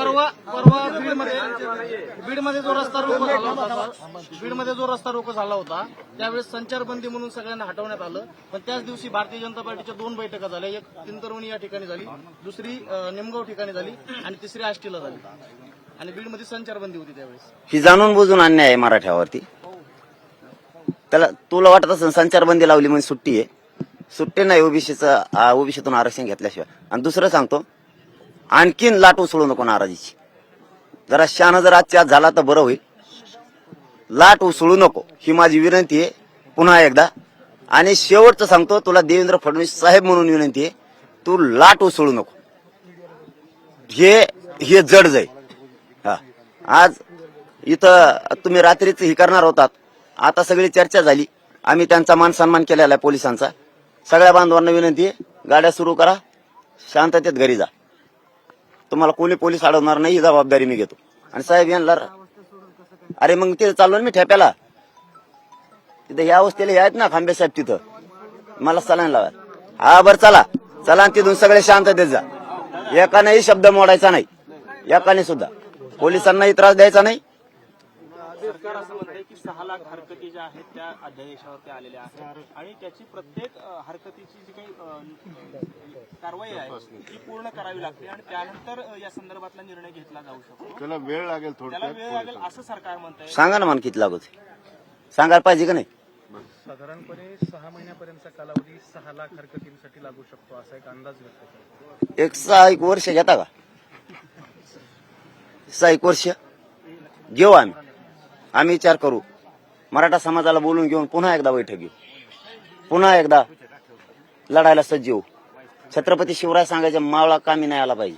परवा परवा बीडमध्ये बीडमध्ये जो रस्ता रोको झाला होता बीडमध्ये जो रस्ता रोको झाला होता त्यावेळेस संचारबंदी म्हणून सगळ्यांना हटवण्यात आलं. पण त्याच दिवशी भारतीय जनता पार्टीच्या दोन बैठका झाल्या. एक तिंतरवणी या ठिकाणी झाली दुसरी निमगाव ठिकाणी झाली आणि तिसरी आष्टीला झाली. आणि बीडमध्ये संचारबंदी होती त्यावेळेस. ही जाणून बुजून अन्याय आहे मराठ्यावरती. त्याला तुला वाटत असेल संचारबंदी लावली म्हणजे सुट्टी आहे. सुट्टी नाही ओबीसीचं ओबीसीतून आरक्षण घेतल्याशिवाय. आणि दुसरं सांगतो आणखीन लाट उसळू नको नाराजीची. जरा शान जर आजच्या आज झाला तर बरं होईल. लाट उसळू नको. ही माझी विनंती आहे. पुन्हा एकदा. आणि शेवटचं सांगतो तुला देवेंद्र फडणवीस साहेब म्हणून विनंती आहे तू लाट उसळू नको. हे हे जड जाईल. हा. आज इथं तुम्ही रात्रीच हे करणार होतात. आता सगळी चर्चा झाली. आम्ही त्यांचा मान सन्मान केलेला आहे पोलिसांचा. सगळ्या बांधवांना विनंती आहे. गाड्या सुरू करा. शांततेत घरी जा. तुम्हाला कोणी पोलीस अडवणार नाही ही जबाबदारी मी घेतो. आणि साहेब यांना अरे मग तिथे चाललो ना मी ठेप्याला. तिथे या अवस्थेला यायत आहेत ना खांबे साहेब तिथं. मला सलान लावा. हा बरं चला. चला आणि तिथून सगळे शांत देत जा. एकानेही शब्द मोडायचा नाही. एकाने सुद्धा पोलिसांनाही त्रास द्यायचा नाही. सरकार असं म्हणते की सहा लाख हरकती ज्या आहेत त्या अध्यादेशावरती आलेल्या आहेत. आणि त्याची प्रत्येक हरकतीची जी काही कारवाई आहे ती पूर्ण करावी लागते आणि त्यानंतर या संदर्भातला निर्णय घेतला जाऊ शकतो. त्याला वेळ लागेल त्याला वेळ लागेल असं सरकार म्हणतंय. सांगा ना मला किती लागत सांगायला पाहिजे का नाही? साधारणपणे सहा महिन्यापर्यंतचा कालावधी सहा लाख हरकतींसाठी लागू शकतो असा एक अंदाज व्यक्त केला एक सहा एक वर्ष घेता का? सहा एक वर्ष? घेऊ आम्ही. आम्ही विचार करू. मराठा समाजाला बोलून घेऊन पुन्हा एकदा बैठक घेऊ. पुन्हा एकदा लढायला सज्ज होऊ. छत्रपती शिवराय सांगायच्या मावळा कामी नाही आला पाहिजे.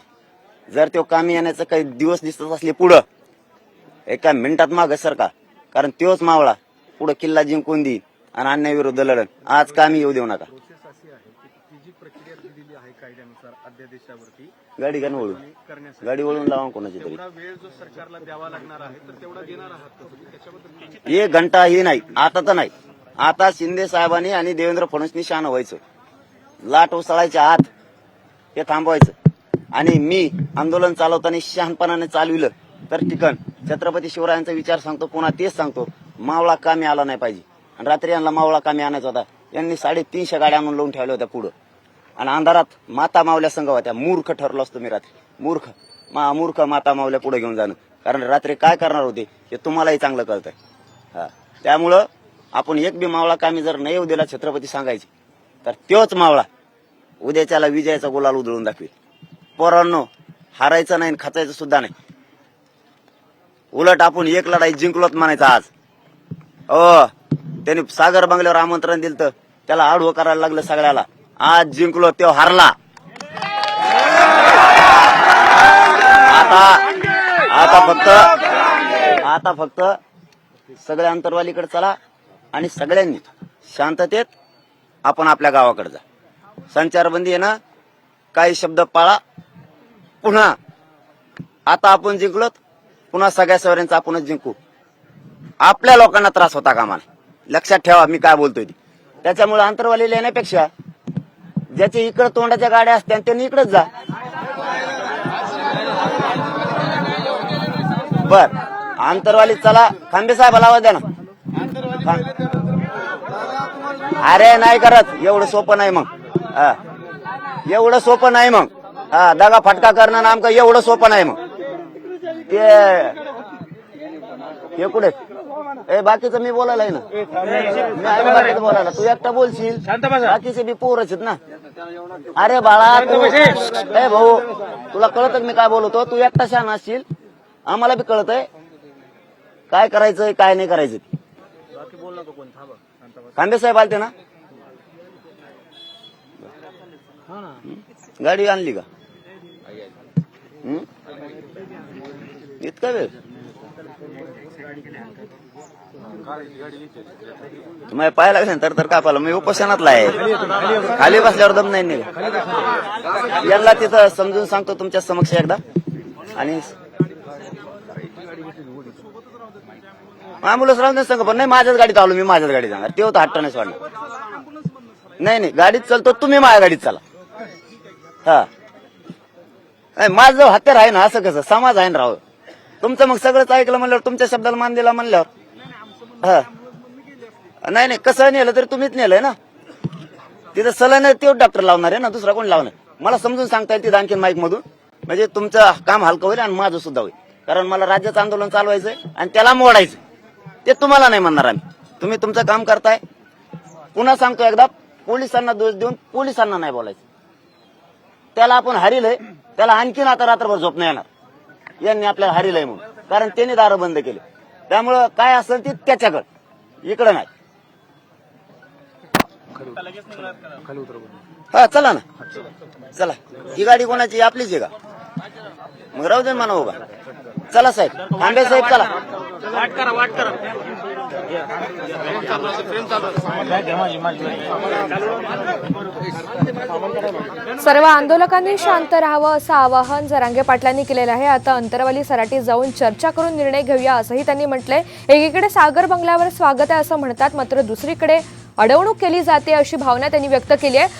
जर तो कामी येण्याचं काही दिवस दिसत असले पुढं एका मिनिटात माग सरका कारण तोच मावळा पुढं किल्ला जिंकून देईल आणि अन्यायाविरुद्ध लढण आज कामी येऊ देऊ नका प्रोसेस अशी आहे की ती जी प्रक्रिया दिलेली आहे कायद्यानुसार अध्यादेशावरती गाडी का वळून करण्यासाठी गाडी वळून लावा कोणाची तरी. तेवढा वेळ जो सरकारला द्यावा लागणार आहे तर तेवढा देणार आहात का तुम्ही? त्याच्याबद्दल एक घंटा ही नाही आता तर नाही. आता शिंदे साहेबांनी आणि देवेंद्र फडणवीसनी शान व्हायचं. लाट उसळायच्या आत हे थांबवायचं. आणि मी आंदोलन चालवताना शहाणपणाने चालविलं तर ठिकाण. छत्रपती शिवरायांचा विचार सांगतो पुन्हा तेच सांगतो मावळा कामी आला नाही पाहिजे. आणि रात्री यांना मावळा कामी आणायचा होता. यांनी साडेतीनशे गाड्या आणून लावून ठेवल्या होत्या पुढं. आणि अंधारात माता मावल्या संघ होत्या. मूर्ख ठरलो असतो मी रात्री. मूर्ख. मा मूर्ख माता मावल्या पुढे घेऊन जाणं. कारण रात्री काय करणार होते हे तुम्हालाही चांगलं कळतंय. हा. त्यामुळं आपण एक बी मावळा कामी जर नाही उद्याला छत्रपती सांगायचे तर तोच मावळा उद्याच्याला विजयाचा गुलाल उधळून दाखवेल. पोरांनो हारायचं नाही आणि खाचायचं सुद्धा नाही. उलट आपण एक लढाई जिंकलोत म्हणायचं आज. हो त्यांनी सागर बंगल्यावर आमंत्रण दिलं तर त्याला आडवं करायला लागलं सगळ्याला. आज जिंकलो तो हारला. आता आता फक्त आता फक्त सगळ्या अंतरवालीकडे चला आणि सगळ्यांनी शांततेत आपण आपल्या गावाकडे जा. संचारबंदी आहे ना काही शब्द पाळा. पुन्हा आता आपण जिंकलोत पुन्हा सगळ्या सवऱ्यांचा आपणच जिंकू. आपल्या लोकांना त्रास होता कामा लक्षात ठेवा मी काय बोलतोय त्याच्यामुळे अंतरवाली येण्यापेक्षा ज्याच्या इकडे तोंडाच्या गाड्या असत्या त्यांनी इकडेच जा. बर. आंतरवाली चला. खांबे साहेब आवाज द्या ना. अरे नाही करत. एवढं सोपं नाही मग. हा. एवढं सोपं नाही मग. हा दगा फटका करणं नामक एवढं सोपं नाही मग. ते हे कुठे? ए बाकीचं मी बोलायला आहे ना. मी बोलायला तू एकटा बोलशील. बाकीचे बी पोरच आहेत ना. अरे बाळा तू ए भाऊ तुला कळत मी काय बोलतो? तू एकटा शान असशील. आम्हाला बी कळत काय करायचंय काय नाही करायचं ते. कांबे साहेब आलते ना? गाडी आणली का? इतका वेळ? तुम्हाला पाहायला लागले तर तर काय पाहिलं मी उपोषणातला आहे. खाली बसल्यावर दम नाही निघा यांना तिथं समजून सांगतो तुमच्या समक्ष एकदा. आणि अँबुलन्स राहून दे सांगा पण नाही माझ्याच गाडीत आलो मी माझ्याच गाडीत जाणार. ते होतं हट्ट नाही सोडणार नाही नाही गाडीत चालतो तुम्ही माझ्या गाडीत चला. हा. नाही, माझं हत्यार आहे ना असं कसं? समाज आहे ना राव. तुमचं मग सगळंच ऐकलं म्हणल्यावर तुमच्या शब्दाला मान दिला म्हणल्यावर. हा. नाही नाही कसं नेलं तरी तुम्हीच नेलंय ना. तिथं सलन तेच डॉक्टर लावणार आहे ना दुसरा कोण लावणार मला समजून सांगता येईल तिथं आणखीन माईक मधून. म्हणजे तुमचं काम हलकं होईल आणि माझं सुद्धा होईल. कारण मला राज्याचं आंदोलन चालवायचंय आणि त्याला मोडायचं ते तुम्हाला नाही म्हणणार आम्ही. तुम्ही तुमचं काम करताय. पुन्हा सांगतो एकदा पोलिसांना दोष देऊन पोलिसांना नाही बोलायचं. त्याला आपण हरिलय. त्याला आणखीन आता रात्रभर झोप नाही येणार. यांनी आपल्याला हरिलय म्हणून. कारण त्यांनी दारं बंद केले. त्यामुळं काय असेल ते त्याच्याकडं. इकडं नाही. हा चला ना. चला. ही गाडी कोणाची? आपलीच आहे का? मग राहू दे म्हणा उभा चला साहेब. आंबे साहेब चला. वाट करा वाट करा. सर्व आंदोलकांनी शांत राहावं असं आवाहन जरांगे पाटलांनी केलेलं आहे. आता अंतरवाली सराटी जाऊन चर्चा करून निर्णय घेऊया असंही त्यांनी म्हटलंय. एकीकडे सागर बंगल्यावर स्वागत आहे असं म्हणतात मात्र दुसरीकडे अडवणूक केली जाते अशी भावना त्यांनी व्यक्त केली आहे.